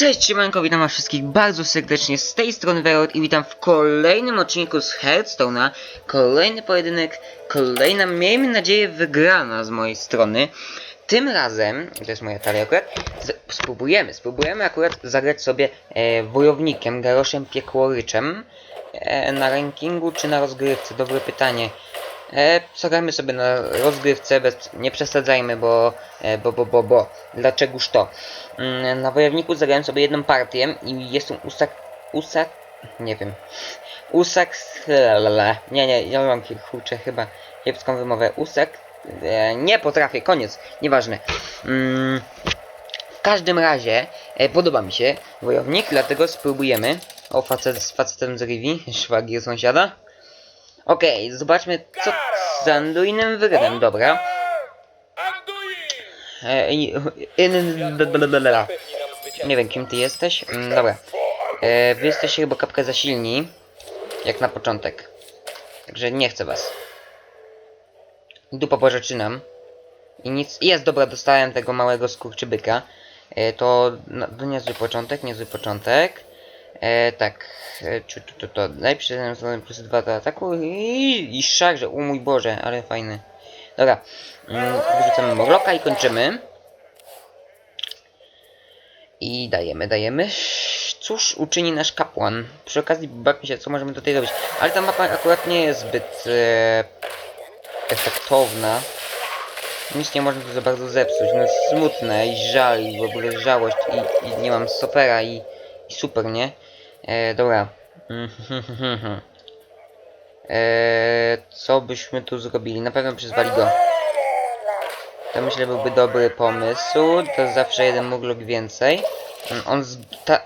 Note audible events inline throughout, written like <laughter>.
Cześć, siemanko, witam was wszystkich bardzo serdecznie z tej strony Verot i witam w kolejnym odcinku z Hearthstone'a. Kolejny pojedynek, kolejna, miejmy nadzieję, wygrana z mojej strony. Tym razem, to jest moja talia akurat, spróbujemy, spróbujemy akurat zagrać sobie e, wojownikiem, garoszem piekłoryczem e, na rankingu czy na rozgrywce, dobre pytanie. E, zagrajmy sobie na rozgrywce, bez, nie przesadzajmy, bo, e, bo, bo, bo, bo, dlaczegoż to? Mm, na wojowniku zagrałem sobie jedną partię i jestem usak, usak, nie wiem, usak, nie, nie, ja mam kurczę chyba kiepską wymowę, usak, e, nie potrafię, koniec, nieważne. Mm, w każdym razie e, podoba mi się wojownik, dlatego spróbujemy. O, facet z facetem z Rivi, szwagier sąsiada. Okej, zobaczmy co z Anduinem wygrałem, dobra. E. Nie wiem kim ty jesteś. Mm, dobra. E, wy jesteście chyba kapkę za silni. Jak na początek. Także nie chcę was. Dupa porzeczynam. I nic. Jest dobra, dostałem tego małego skurczybyka. E, to, no, niezły początek, niezły początek. E, tak. E, to, to, to. Najpierw ten plus 2 do ataku i, i szarże. O mój Boże, ale fajny. Dobra. Mm, wyrzucamy Morloka i kończymy. I dajemy, dajemy. Cóż uczyni nasz kapłan? Przy okazji bawmy się, co możemy tutaj robić. Ale ta mapa akurat nie jest zbyt e, efektowna. Nic nie można tu za bardzo zepsuć. No smutne i żal i w ogóle żałość i, i nie mam stopera i, i super, nie? E, dobra. <laughs> E, co byśmy tu zrobili? Na pewno przyzwali go. To myślę byłby dobry pomysł. To zawsze jeden muglok więcej. Mm, On z... ta...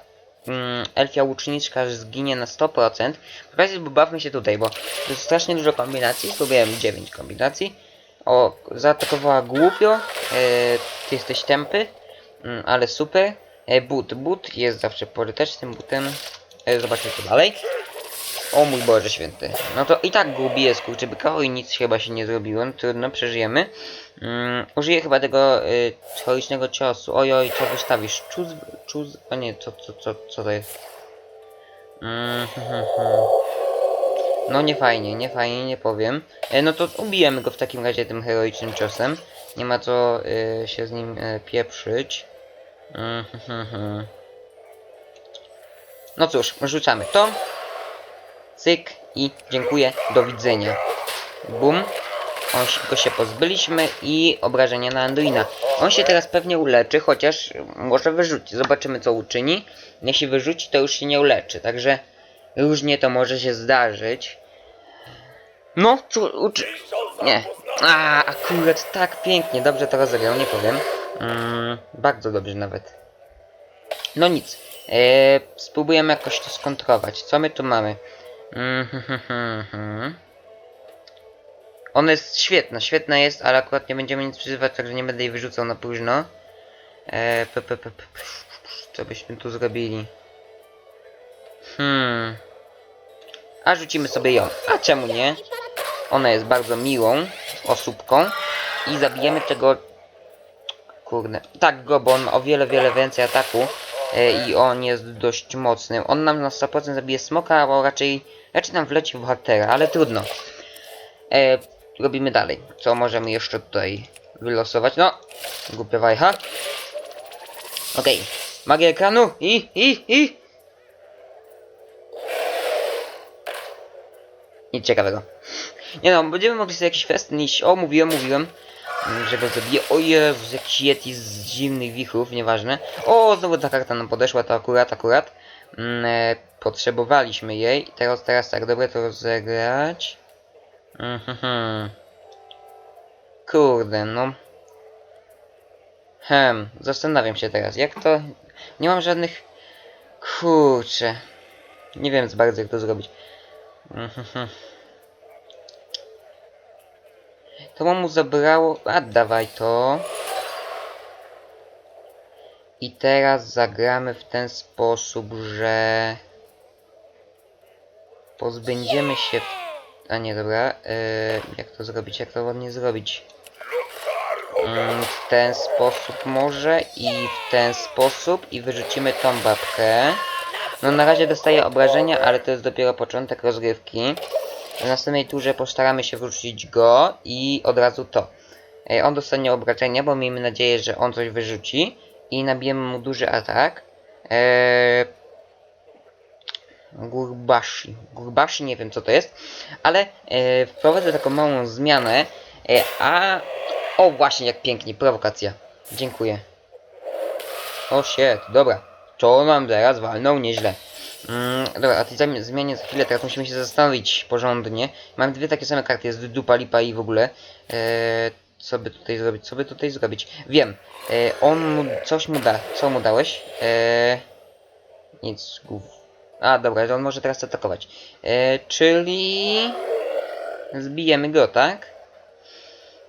Mm, elfia łuczniczka zginie na 100%. Powiedzmy, bo bawmy się tutaj, bo to jest strasznie dużo kombinacji. Spróbujemy 9 kombinacji. O, zaatakowała głupio. E, ty jesteś tępy, mm, ale super. E, but, but jest zawsze pożytecznym butem. E, zobaczmy co dalej. O mój Boże święty. No to i tak go ubiję skurczybyka, i nic chyba się nie zrobiło, no trudno, przeżyjemy. Mm, użyję chyba tego y, heroicznego ciosu. Oj, oj, co wystawisz? Czuz, czuz, a nie, co, co, co, co to jest? Mm, hmm, hmm, hmm. No nie fajnie, nie fajnie, nie powiem. E, no to ubijemy go w takim razie tym heroicznym ciosem. Nie ma co y, się z nim y, pieprzyć. No cóż, rzucamy to. Cyk i dziękuję, do widzenia. Bum. On go się pozbyliśmy i obrażenia na Anduina. On się teraz pewnie uleczy, chociaż może wyrzuci. Zobaczymy co uczyni. Jeśli wyrzuci, to już się nie uleczy, także różnie to może się zdarzyć. No, co uczy... Nie. A, akurat tak pięknie, dobrze to rozegrał, nie powiem. Mm, bardzo dobrze nawet. No nic. Eee, spróbujemy jakoś to skontrować. Co my tu mamy? Mhm. Ona jest świetna, świetna jest, ale akurat nie będziemy nic przyzywać, także nie będę jej wyrzucał na późno. Eee, p, p, p, p, co byśmy tu zrobili? Hmm. A rzucimy sobie ją. A czemu nie? Ona jest bardzo miłą osóbką. I zabijemy tego... Kurde. Tak go, bo on o wiele, wiele więcej ataku. E, I on jest dość mocny. On nam na 100% zabije smoka, albo raczej... Raczej nam wleci w bohatera, ale trudno. E, robimy dalej. Co możemy jeszcze tutaj wylosować? No, głupia wajcha. Okej, magia ekranu i, i, i. Nic ciekawego. Nie no, będziemy mogli sobie jakiś festyn. O, mówiłem, mówiłem. Mm, Że go. O Jezus, jakiś yeti z zimnych wichrów, nieważne. O, znowu ta karta nam podeszła, to akurat, akurat. Mm, e, potrzebowaliśmy jej. Teraz, teraz tak, dobre to rozegrać. Mhm. Kurde, no. Hem, zastanawiam się teraz, jak to... Nie mam żadnych... Kurczę. Nie wiem za bardzo jak to zrobić. Mhm. To mu zabrało... A, dawaj to. I teraz zagramy w ten sposób, że... Pozbędziemy się... A nie, dobra. Yy, jak to zrobić? Jak to ładnie zrobić? Mm, w ten sposób może i w ten sposób i wyrzucimy tą babkę. No na razie dostaje obrażenia, ale to jest dopiero początek rozgrywki. W następnej turze postaramy się wyrzucić go i od razu to. On dostanie obrażenia, bo miejmy nadzieję, że on coś wyrzuci i nabijemy mu duży atak. Eee... Gurbashi. Gurbashi nie wiem co to jest, ale e, wprowadzę taką małą zmianę, e, a... O właśnie, jak pięknie, prowokacja. Dziękuję. O shit, dobra. To nam teraz walnął nieźle. Mm, dobra, a zami- zmianie za chwilę, teraz musimy się zastanowić porządnie. Mam dwie takie same karty, jest dupa, lipa i w ogóle. Eee, co by tutaj zrobić, co by tutaj zrobić? Wiem, eee, on mu, coś mu da, co mu dałeś? Eee, nic, gów. A, dobra, on może teraz atakować. Czyli... Zbijemy go, tak?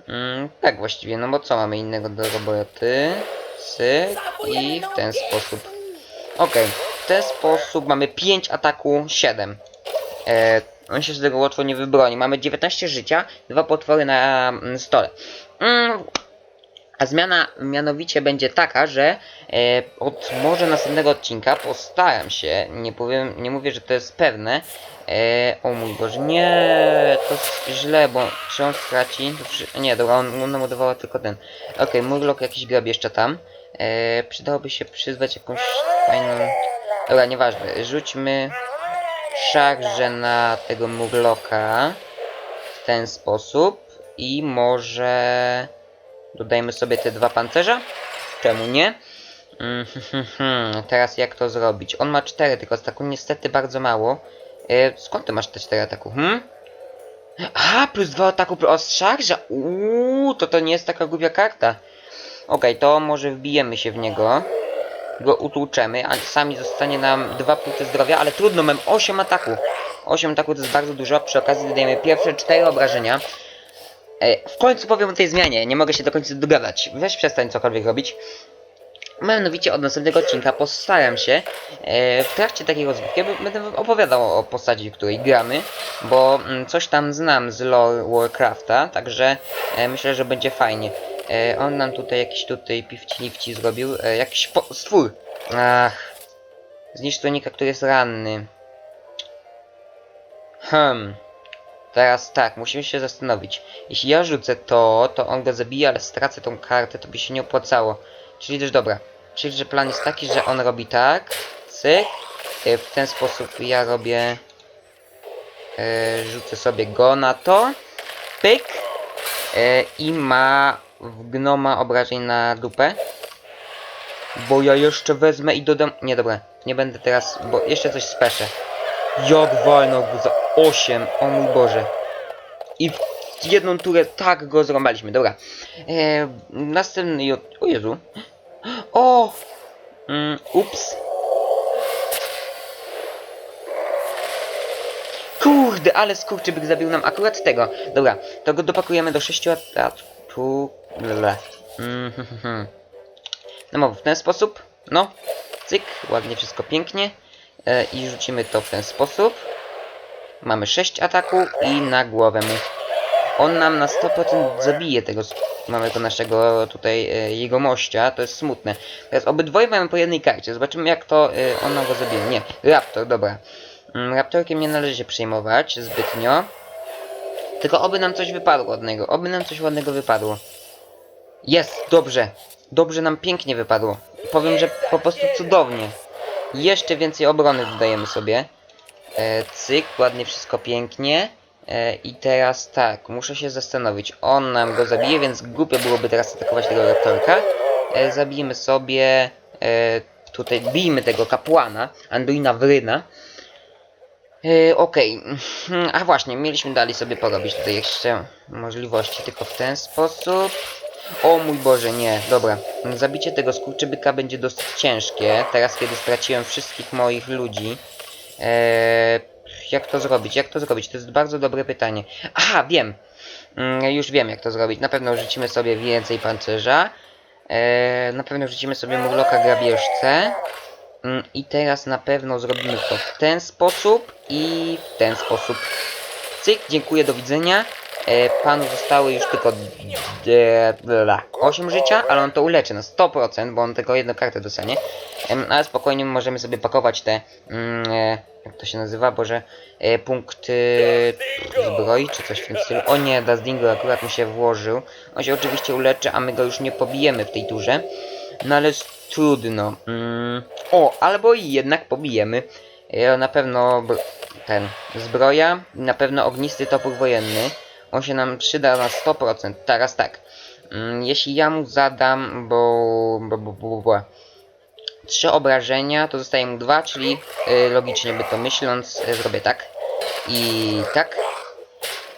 Mm, tak właściwie, no bo co mamy innego do roboty? Syk i w ten sposób. Okej, w ten sposób mamy 5 ataku, 7. E, on się z tego łatwo nie wybroni. Mamy 19 życia, dwa potwory na mm, stole. Mm, a zmiana mianowicie będzie taka, że e, od może następnego odcinka postaram się, nie powiem, nie mówię, że to jest pewne. E, o mój Boże, nie, to jest źle, bo czy on straci? Nie, dobra, on, ona mu tylko ten. Okej, okay, Murloc jakiś grab jeszcze tam. E, przydałoby się przyzwać jakąś fajną... Dobra, nieważne, rzućmy szarże na tego Murloka w ten sposób i może dodajmy sobie te dwa pancerza? Czemu nie? Mm, <laughs> Teraz jak to zrobić? On ma 4, tylko ataku niestety bardzo mało. E, skąd ty masz te 4 ataku? Hmm? A, plus 2 ataku plus szarża? Uuu, to to nie jest taka głupia karta. Okej, to może wbijemy się w niego. Go utłuczemy, a sami zostanie nam 2 punkty zdrowia, ale trudno, mam 8 ataku. 8 ataku to jest bardzo dużo, przy okazji dodajemy pierwsze 4 obrażenia. E, w końcu powiem o tej zmianie, nie mogę się do końca dogadać. Weź przestań cokolwiek robić. Mianowicie od następnego odcinka postaram się e, w trakcie takiej rozgrywki będę opowiadał o postaci, w której gramy, bo mm, coś tam znam z lore Warcrafta, także e, myślę, że będzie fajnie. E, on nam tutaj jakiś tutaj pifci-lifci zrobił, e, jakiś po- stwór. Ach, zniszcz który jest ranny. Hmm. Teraz tak, musimy się zastanowić. Jeśli ja rzucę to, to on go zabije, ale stracę tą kartę, to by się nie opłacało. Czyli też dobra. Czyli, że plan jest taki, że on robi tak, cyk. e, W ten sposób ja robię... E, rzucę sobie go na to. Pyk. E, I ma gnoma obrażeń na dupę. Bo ja jeszcze wezmę i dodam... Nie, dobra. Nie będę teraz, bo jeszcze coś speszę. Jak walnął go za 8, o mój Boże. I w jedną turę tak go zrąbaliśmy, dobra. E, następny, o Jezu. O! Mm, ups. Kurde, ale skurczybyk zabił nam akurat tego. Dobra, to go dopakujemy do 6 ataku. Lele. Mm, hm, hm, hm. No mów, w ten sposób. No, cyk, ładnie wszystko pięknie. E, I rzucimy to w ten sposób. Mamy 6 ataku i na głowę mu. On nam na 100% zabije tego s- małego naszego tutaj e, jego mościa, to jest smutne. Teraz obydwoje mamy po jednej karcie, zobaczymy jak to e, on nam go zabije. Nie, Raptor, dobra. Mm, Raptorkiem nie należy się przejmować zbytnio. Tylko oby nam coś wypadło od niego, oby nam coś ładnego wypadło. Jest, dobrze. Dobrze nam pięknie wypadło. Powiem, że po prostu cudownie. Jeszcze więcej obrony dodajemy sobie. E, cyk, ładnie wszystko pięknie. E, I teraz tak, muszę się zastanowić. On nam go zabije, więc głupio byłoby teraz atakować tego raptorka. E, zabijmy sobie. E, tutaj bijmy tego kapłana, Anduina Wryna. E, Okej, Mhm, a właśnie, mieliśmy dalej sobie porobić tutaj jeszcze możliwości, tylko w ten sposób. O mój Boże, nie, dobra. Zabicie tego skurczybyka będzie dosyć ciężkie, teraz kiedy straciłem wszystkich moich ludzi. Eee, jak to zrobić? Jak to zrobić? To jest bardzo dobre pytanie. Aha, wiem. Mm, już wiem jak to zrobić. Na pewno rzucimy sobie więcej pancerza. Eee, na pewno rzucimy sobie murloka grabieżcę. Mm, I teraz na pewno zrobimy to w ten sposób i w ten sposób. Cyk, dziękuję, do widzenia. E, panu zostały już tylko e, bla, 8 życia, ale on to uleczy na 100%, bo on tylko jedną kartę dostanie. Ale spokojnie możemy sobie pakować te, mm, e, jak to się nazywa, boże, e, punkty zbroi, czy coś w tym stylu. O nie, Dazdingo akurat mi się włożył. On się oczywiście uleczy, a my go już nie pobijemy w tej turze. No ale trudno. Mm. O, albo jednak pobijemy. Na pewno ten, zbroja, na pewno ognisty topór wojenny. On się nam przyda na 100%. Teraz tak. Mm, jeśli ja mu zadam, bo... bo, bo, bo, bo trzy obrażenia, to zostaje mu dwa, czyli y, logicznie by to myśląc, y, zrobię tak. I tak.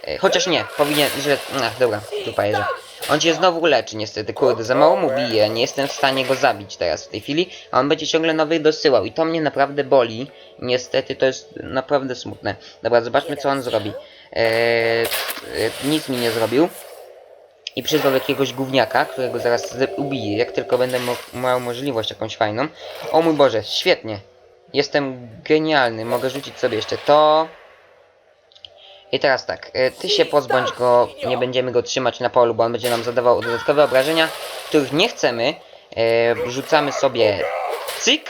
Y, chociaż nie, powinien, że... Ach, dobra, tu że On cię znowu leczy niestety, kurde, za mało mu bije, nie jestem w stanie go zabić teraz w tej chwili, a on będzie ciągle nowych dosyłał i to mnie naprawdę boli. Niestety to jest naprawdę smutne. Dobra, zobaczmy co on zrobi. Eee, e, nic mi nie zrobił. I przyzwał jakiegoś gówniaka, którego zaraz ubiję, jak tylko będę miał możliwość jakąś fajną. O mój Boże, świetnie. Jestem genialny, mogę rzucić sobie jeszcze to. I teraz tak, e, ty się pozbądź go, nie będziemy go trzymać na polu, bo on będzie nam zadawał dodatkowe obrażenia, których nie chcemy. E, rzucamy sobie cyk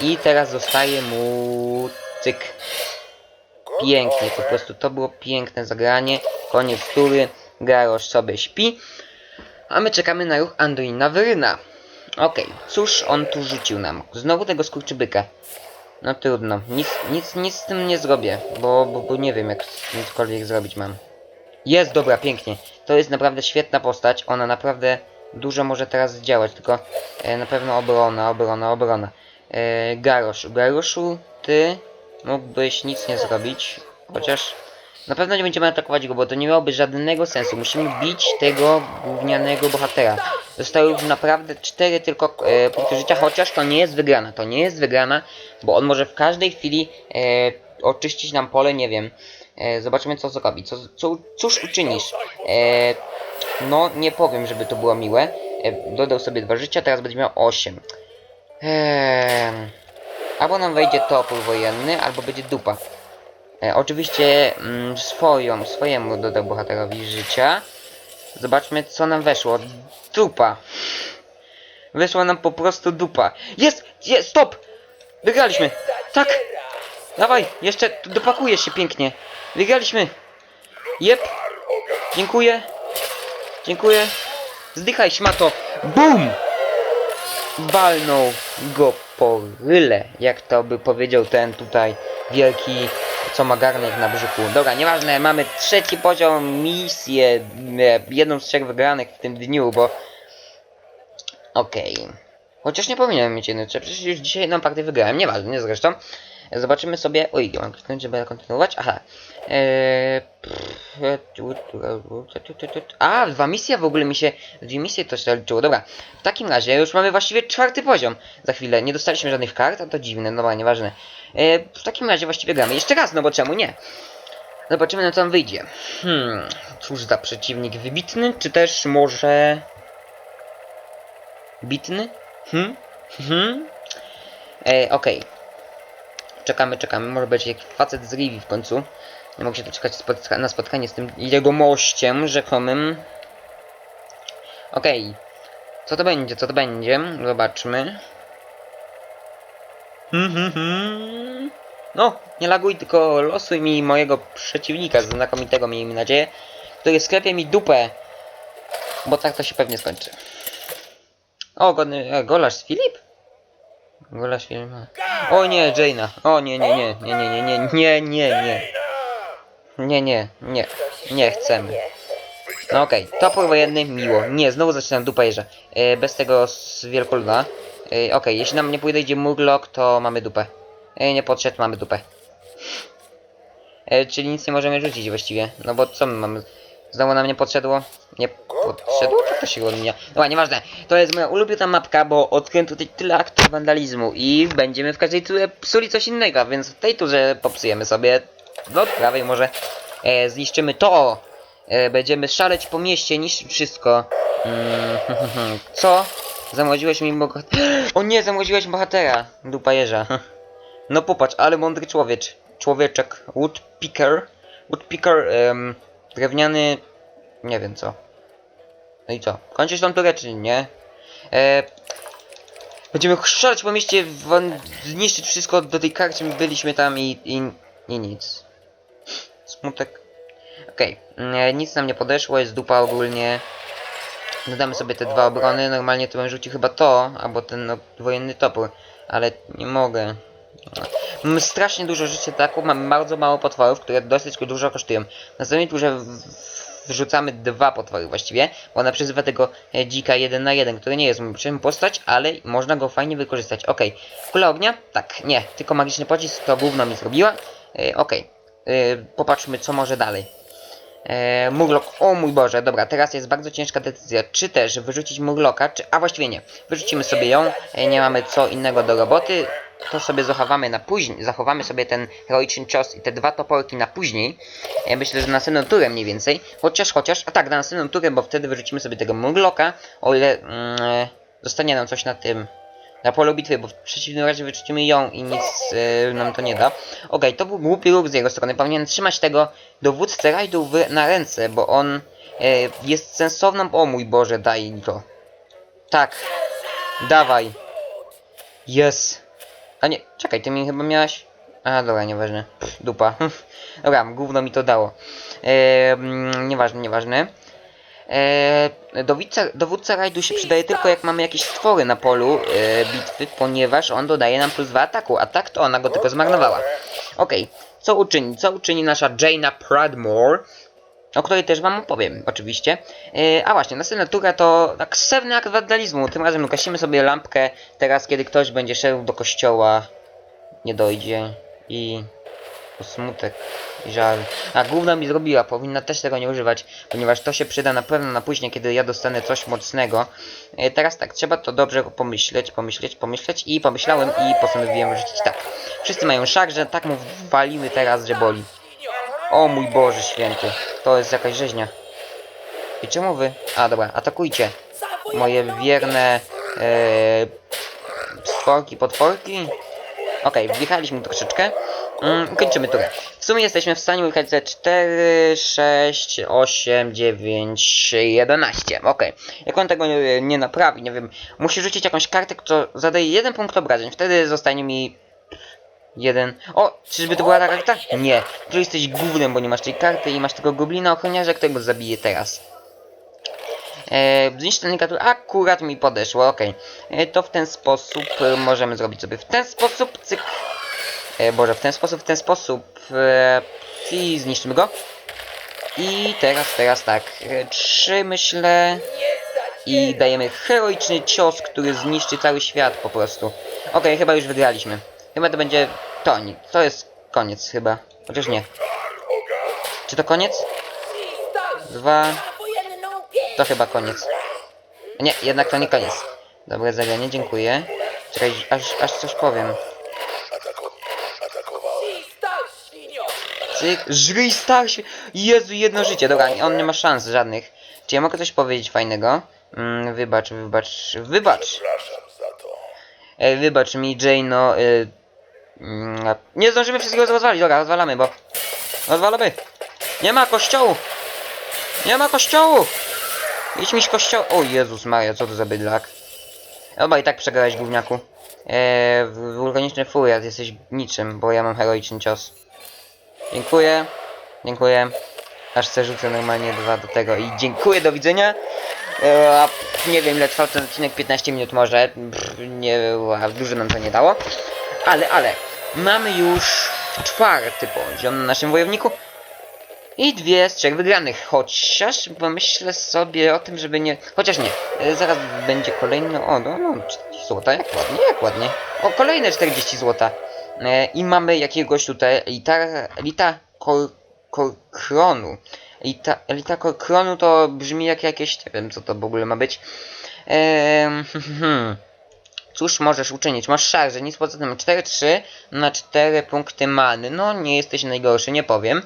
i teraz zostaje mu cyk. Pięknie, po prostu to było piękne zagranie. Koniec tury, Garosz sobie śpi. A my czekamy na ruch Anduina Wyryna. Okej, cóż on tu rzucił nam? Znowu tego skurczybyka. No trudno, nic, nic, nic z tym nie zrobię, bo, bo, bo nie wiem jak cokolwiek zrobić mam. Jest, dobra, pięknie. To jest naprawdę świetna postać, ona naprawdę dużo może teraz zdziałać, tylko e, na pewno obrona, obrona, obrona. E, Garosz, Garoszu, ty mógłbyś nic nie zrobić, chociaż na pewno nie będziemy atakować go, bo to nie miałoby żadnego sensu. Musimy bić tego gównianego bohatera. Zostały już naprawdę 4 tylko e, punkty życia, chociaż to nie jest wygrana. To nie jest wygrana, bo on może w każdej chwili e, oczyścić nam pole, nie wiem. E, zobaczymy co zrobi. Co, co, cóż uczynisz? E, no, nie powiem, żeby to było miłe. E, dodał sobie 2 życia, teraz będzie miał 8. Eee, albo nam wejdzie topór wojenny, albo będzie dupa. E, oczywiście mm, swoją, swojemu dodał bohaterowi życia. Zobaczmy co nam weszło. Dupa. Weszła nam po prostu dupa. Jest! Jest! Stop! Wygraliśmy! Tak! Dawaj! Jeszcze dopakujesz się pięknie. Wygraliśmy! Jep! Dziękuję! Dziękuję! Zdychaj szmato! BUM! Walnął go po ryle, jak to by powiedział ten tutaj wielki, co ma garnek na brzuchu. Dobra, nieważne, mamy trzeci poziom, misję, e, jedną z trzech wygranych w tym dniu, bo... Okej. Chociaż nie powinienem mieć jednej, przecież już dzisiaj jedną partię wygrałem, nieważne, nie zresztą. Zobaczymy sobie... Oj, mam kliknąć, żeby kontynuować? Aha. Eee. A, dwa misje w ogóle mi się... Dwie misje to się liczyło. Dobra, w takim razie już mamy właściwie czwarty poziom. Za chwilę. Nie dostaliśmy żadnych kart, a to dziwne, dobra, nieważne. Eee, w takim razie właściwie gramy jeszcze raz, no bo czemu nie? Zobaczymy na co nam wyjdzie. Hmm, cóż za przeciwnik wybitny, czy też może... Bitny? Hmm? Hmm? Eee, okej. Czekamy, czekamy. Może być jakiś facet z Rivi w końcu. Nie mogę się doczekać spotka na spotkanie z tym jego mościem rzekomym. Okej. Co to będzie? Co to będzie? Zobaczmy. Hmm, hmm, hmm. No, nie laguj, tylko losuj mi mojego przeciwnika, znakomitego miejmy nadzieję, który sklepie mi dupę. Bo tak to się pewnie skończy. O, godny, e, golarz Filip? Golarz Filip. O nie, Jaina. O nie, nie, nie, nie, nie, nie, nie, nie, nie, nie. Nie, nie, nie, nie chcemy. No okej, topór wojenny, miło. Nie, znowu zaczynam dupa jeża. E, bez tego z wielkoluna. E, okej, jeśli nam nie podejdzie Murloc, to mamy dupę. E, nie podszedł, mamy dupę. E, czyli nic nie możemy rzucić właściwie. No bo co my mamy? Znowu nam nie podszedło? Nie podszedło? To się odmienia? Dobra, nieważne. To jest moja ulubiona mapka, bo odkryłem tutaj tyle aktów wandalizmu i będziemy w każdej turze psuli coś innego, więc w tej turze popsujemy sobie do prawej może e, zniszczymy to. E, będziemy szaleć po mieście, niszczyć wszystko. Mm, <laughs> co? Zamroziłeś mi bohatera. <gasps> O nie, zamroziłeś bohatera. Dupa jeża. <laughs> No popatrz, ale mądry człowiecz. Człowieczek. Woodpecker. Woodpecker. em, Drewniany... Nie wiem co. No i co? Kończysz tą turę czy nie? E, będziemy chrzczać po mieście, zniszczyć wszystko do tej karty, byliśmy tam i, i, i nic. Smutek. Okej, okay. nic nam nie podeszło, jest dupa ogólnie. Dodamy sobie te dwa obrony, normalnie to bym rzucił chyba to, albo ten no, wojenny topór, ale nie mogę. Mamy strasznie dużo życia ataku, mamy bardzo mało potworów, które dosyć dużo kosztują. Na samej turze w- w- wrzucamy dwa potwory właściwie, bo ona przyzywa tego e, dzika 1 na 1, który nie jest mój postać, ale można go fajnie wykorzystać. Okej, kula ognia? Tak, nie, tylko magiczny pocisk to gówno mi zrobiła. E, Okej, E, popatrzmy co może dalej. E, Murloc, o mój Boże, dobra, teraz jest bardzo ciężka decyzja, czy też wyrzucić Murloka, czy, a właściwie nie, wyrzucimy sobie ją, e, nie mamy co innego do roboty, to sobie zachowamy na później, zachowamy sobie ten heroiczny cios i te dwa toporki na później, e, myślę, że na następną turę mniej więcej, chociaż, chociaż, a tak, na następną turę, bo wtedy wyrzucimy sobie tego Murloka, o ile mm, zostanie nam coś na tym, na polu bitwy, bo w przeciwnym razie wyrzucimy ją i nic e, nam to nie da. Okej, to był głupi ruch z jego strony. Powinien trzymać tego dowódcę rajdów w- na ręce, bo on e, jest sensowną... O mój Boże, daj to. Tak. Dawaj. Jest. A nie, czekaj, ty mi chyba miałaś... A, dobra, nieważne. Dupa. <laughs> dobra, gówno mi to dało. E, nieważne, nieważne. Eee, dowódca, dowódca rajdu się przydaje tylko jak mamy jakieś stwory na polu e, bitwy, ponieważ on dodaje nam plus 2 ataku, a tak to ona go tylko zmarnowała. Okej, co uczyni? Co uczyni nasza Jaina Pradmore? O której też wam opowiem, oczywiście. E, a właśnie, następna tura to tak sewny akt wandalizmu. Tym razem gasimy sobie lampkę, teraz kiedy ktoś będzie szedł do kościoła, nie dojdzie i... To smutek i żal. A gówno mi zrobiła, powinna też tego nie używać, ponieważ to się przyda na pewno na później, kiedy ja dostanę coś mocnego. E, teraz tak, trzeba to dobrze pomyśleć, pomyśleć, pomyśleć i pomyślałem i postanowiłem rzucić tak. Wszyscy mają szak, że tak mu walimy teraz, że boli. O mój Boże święty, to jest jakaś rzeźnia. I czemu wy? A dobra, atakujcie. Moje wierne e, stworki, potworki. Okej, wjechaliśmy troszeczkę. Mm, kończymy turę. W sumie jesteśmy w stanie wyjechać ze 4, 6, 8, 9, 11. Okej. Jak on tego nie, nie naprawi, nie wiem. Musi rzucić jakąś kartę, która zadaje jeden punkt obrażeń. Wtedy zostanie mi jeden. O, czyżby to była ta karta? Nie. Tu jesteś głównym, bo nie masz tej karty i masz tego goblina ochroniarza, którego zabiję teraz. E, zniszcz ten negatyw. Akurat mi podeszło, okej. E, to w ten sposób e, możemy zrobić sobie w ten sposób, cyk. E, Boże, w ten sposób, w ten sposób. E, I zniszczymy go. I teraz, teraz tak. Trzy myślę. I dajemy heroiczny cios, który zniszczy cały świat po prostu. Okej, chyba już wygraliśmy. Chyba to będzie to. To jest koniec chyba. Chociaż nie. Czy to koniec? Dwa. To chyba koniec. Nie, jednak to nie koniec. Dobre zagranie, dziękuję. Czekaj, aż, aż coś powiem. Cyk, żryj. Jezu, jedno życie. Dobra, on nie ma szans żadnych. Czy ja mogę coś powiedzieć fajnego? Mm, wybacz, wybacz, wybacz. E, wybacz mi, Jano. E, mm, nie zdążymy wszystkiego rozwalić. Dobra, rozwalamy, bo... Rozwalamy. Nie ma kościołu. Nie ma kościołu. Idź mi z kościoła. O Jezus Maria, co to za bydlak. Dobra, i tak przegrałeś, gówniaku. Eee, wulkaniczny furiat, jesteś niczym, bo ja mam heroiczny cios. Dziękuję. Dziękuję. Aż se rzucę normalnie dwa do tego i dziękuję, do widzenia. Eee, nie wiem ile trwał ten odcinek, 15 minut może. Pff, nie, a dużo nam to nie dało. Ale, ale, mamy już czwarty poziom na naszym wojowniku. I dwie z trzech wygranych, chociaż pomyślę sobie o tym, żeby nie... Chociaż nie, e, zaraz będzie kolejny... O, no, no 40 złota, jak ładnie, jak ładnie. O, kolejne 40 złota. E, I mamy jakiegoś tutaj elita... Elita kor, Korkronu. Elita, elita Korkronu to brzmi jak jakieś... Nie wiem, co to w ogóle ma być. <laughs> Hmm. Cóż możesz uczynić? Masz szarże, nic poza tym. 4-3 na 4 punkty many. No, nie jesteś najgorszy, nie powiem.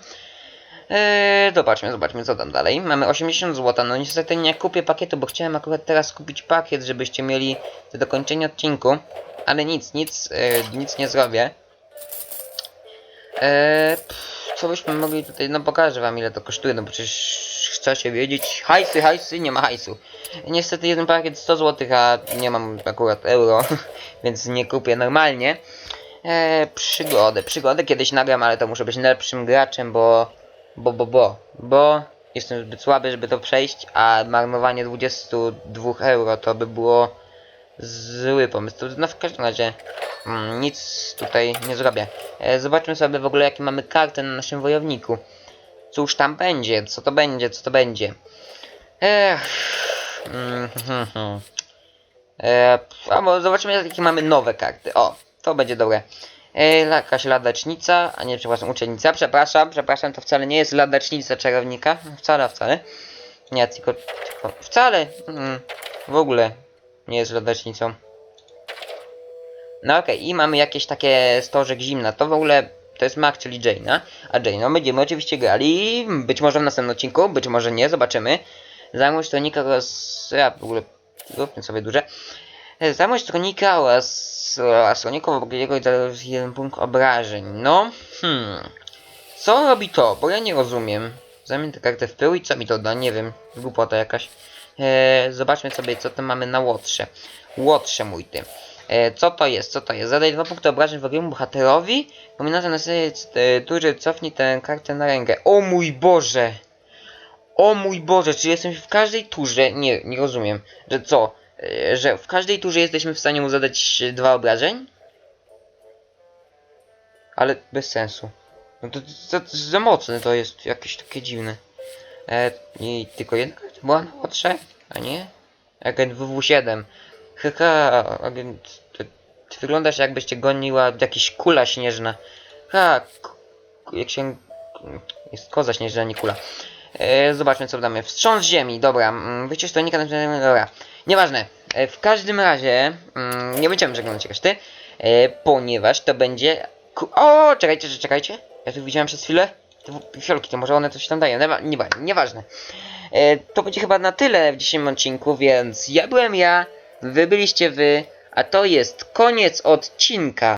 Eee, zobaczmy, zobaczmy co tam dalej. Mamy 80 zł. No niestety nie kupię pakietu, bo chciałem akurat teraz kupić pakiet, żebyście mieli do dokończenia odcinku. Ale nic, nic, e, nic nie zrobię. Eee, pff, co byśmy mogli tutaj, no pokażę wam ile to kosztuje, no bo przecież chcecie wiedzieć, hajsy, hajsy, nie ma hajsu. Niestety jeden pakiet 100 zł, a nie mam akurat euro, <laughs> więc nie kupię normalnie. E, przygodę, przygodę kiedyś nagram, ale to muszę być lepszym graczem, bo, bo, bo, bo, bo jestem zbyt słaby, żeby to przejść, a marnowanie 22 euro to by było zły pomysł. No w każdym razie mm, nic tutaj nie zrobię. E, zobaczmy sobie w ogóle jakie mamy karty na naszym wojowniku. Cóż tam będzie, co to będzie, co to będzie. Ech. Mm, hmm. E, zobaczymy jakie mamy nowe karty. O, to będzie dobre. E, jakaś ladacznica, a nie, przepraszam, uczennica, przepraszam, przepraszam, to wcale nie jest ladacznica czarownika. Wcale, wcale. Nie, tylko, tylko wcale, mm, w ogóle nie jest ladacznicą. No okej, i mamy jakieś takie stożek zimna, to w ogóle to jest Mac, czyli Jane'a, a Jane'ą będziemy oczywiście grali, być może w następnym odcinku, być może nie, zobaczymy. Zamóż stronika oraz... ja w ogóle zróbmy sobie duże. Zamóż stronika oraz... oraz stronika w ogóle jego jeden punkt obrażeń, no, hmm... Co robi to? Bo ja nie rozumiem. Zamień tę kartę w pył i co mi to da? Nie wiem. Głupota jakaś. E, zobaczmy sobie, co tam mamy na łotrze. Łotrze mój ty. E, co to jest? Co to jest? Zadaj dwa punkty obrażeń wrogemu bohaterowi. Kombinacja na serii e, tury cofnij tę kartę na rękę. O mój Boże! O mój Boże, czy jestem w każdej turze? Nie, nie rozumiem. Że co? E, że w każdej turze jesteśmy w stanie mu zadać dwa obrażeń? Ale bez sensu. No to, to, to za mocne to jest, jakieś takie dziwne. E, I tylko jedna była na łotrze, a nie? Agent WW7. Haha, agent... Ty, ty wyglądasz jakbyś cię goniła jakaś kula śnieżna. Ha, jak się... Jest koza śnieżna, nie kula. E, zobaczmy co damy. Wstrząs ziemi, dobra. mm, Wyjście stronika na dobra. Nieważne. E, w każdym razie mm, nie będziemy przeglądać reszty, e, ponieważ to będzie. O, czekajcie, że czekajcie. Ja tu widziałem przez chwilę. Te fiolki, to może one coś tam dają. Nie, nieważne. E, to będzie chyba na tyle w dzisiejszym odcinku, więc ja byłem ja, wy byliście wy, a to jest koniec odcinka.